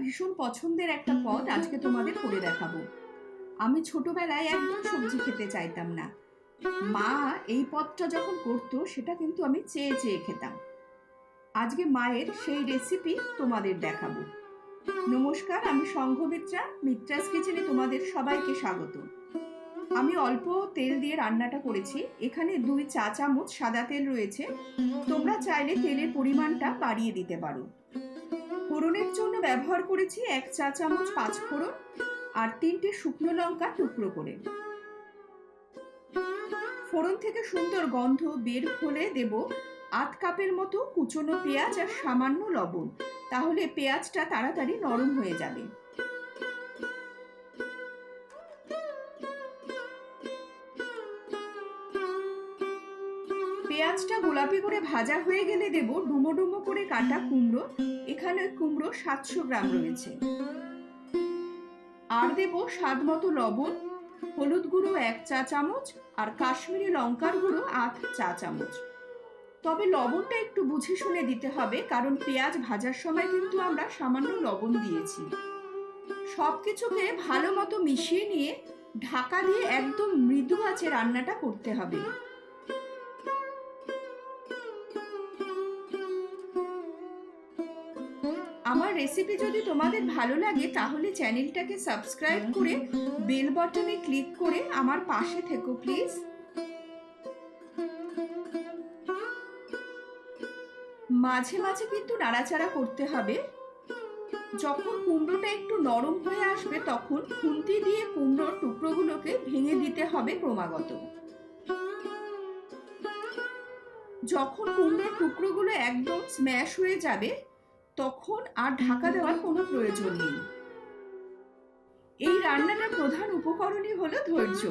ভীষণ পছন্দের একটা পদ আজকে তোমাদের করে দেখাবো। আমি ছোটবেলায় একদম সবজি খেতে চাইতাম না। মা এই পদটা যখন করতো, সেটা কিন্তু আমি চেয়ে চেয়ে খেতাম। আজকে মায়ের সেই রেসিপি তোমাদের দেখাবো। নমস্কার, আমি সংঘমিত্রা মিত্রাস কিচেনে তোমাদের সবাইকে স্বাগত। আমি অল্প তেল দিয়ে রান্নাটা করেছি। এখানে দুই চা চামচ সাদা তেল রয়েছে। তোমরা চাইলে তেলের পরিমাণটা বাড়িয়ে দিতে পারো। ফোড়নের জন্য ব্যবহার করেছি এক চা চামচ পাঁচ ফোড়ন আর তিনটে শুকনো লঙ্কা টুকরো করে। ফোড়ন থেকে সুন্দর গন্ধ বের হলে দেব আধ কাপের মতো কুচনো পেঁয়াজ আর সামান্য লবণ। তাহলে পেঁয়াজটা তাড়াতাড়ি নরম হয়ে যাবে। পেঁয়াজটা গোলাপি করে ভাজা হয়ে গেলে দেব ডুমো ডুমো করে কাটা কুমড়ো। এখানে কুমড়ো সাতশো গ্রাম রয়েছে। আর দেব স্বাদ মতো লবণ, হলুদ গুঁড়ো এক চা চামচ আর কাশ্মীরি লঙ্কার গুঁড়ো আধ চা চামচ। তবে লবণটা একটু বুঝে শুনে দিতে হবে, কারণ পেঁয়াজ ভাজার সময় কিন্তু আমরা সামান্য লবণ দিয়েছি। সব কিছুকে ভালো মতো মিশিয়ে নিয়ে ঢাকা দিয়ে একদম মৃদু আছে রান্নাটা করতে হবে। আমার রেসিপি যদি তোমাদের ভালো লাগে, তাহলে চ্যানেলটাকে সাবস্ক্রাইব করে বেল বাটনে ক্লিক করে আমার পাশে থেকো প্লিজ মাঝে মাঝে কিন্তু নাড়াচাড়া করতে হবে। যখন কুমড়োটা একটু নরম হয়ে আসবে, তখন খুন্তি দিয়ে কুমড়োর টুকরোগুলোকে ভেঙে দিতে হবে ক্রমাগত। যখন কুমড়োর টুকরোগুলো একদম স্ম্যাশ হয়ে যাবে তখন আর ঢাকা দেওয়ার কোনো প্রয়োজন নেই। এই রান্নাটার প্রধান উপকরণই হলো ধৈর্য।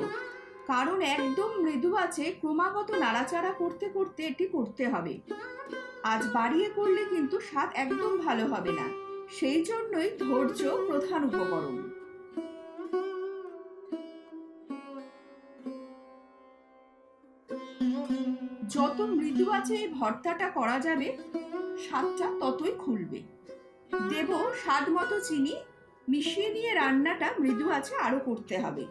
কারণ একদম মৃদু আছে, ক্রমাগত নাড়াচাড়া করতে করতে এটি করতে হবে। আজ বাড়িয়ে করলে কিন্তু স্বাদ একদম ভালো হবে না। সেই জন্যই ধৈর্য প্রধান উপকরণ। যত মৃদু আছে এই ভর্তাটা করা যাবে স্বাদটা ততই খুলবে। দেব স্বাদ মতো চিনি মিশিয়ে নিয়ে রান্নাটা মৃদু আছে আরও করতে হবে।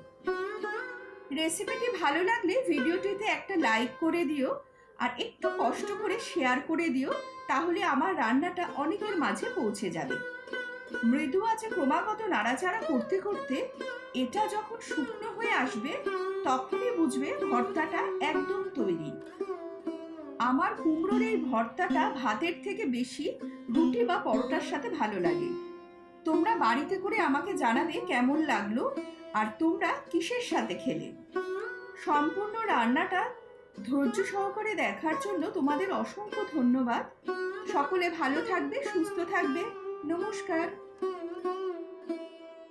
রেসিপিটি ভালো লাগলে ভিডিওটিতে একটা লাইক করে দিও আর একটু কষ্ট করে শেয়ার করে দিও, তাহলে আমার রান্নাটা অনেকের মাঝে পৌঁছে যাবে। মৃদু আছে ক্রমাগত নাড়াচাড়া করতে করতে এটা যখন শুকনো হয়ে আসবে, তখনই বুঝবে ভর্তাটা একদম তৈরি। আমার কুমড়োর এই ভর্তাটা ভাতের থেকে বেশি, রুটি বা পরোটার সাথে ভালো লাগে। তোমরা বাড়িতে করে আমাকে জানাবে কেমন লাগল আর তোমরা কিসের সাথে খেলে। সম্পূর্ণ রান্নাটা ধৈর্য সহকারে দেখার জন্য তোমাদের অসংখ্য ধন্যবাদ। সকলে ভালো থাকবে, সুস্থ থাকবে। নমস্কার।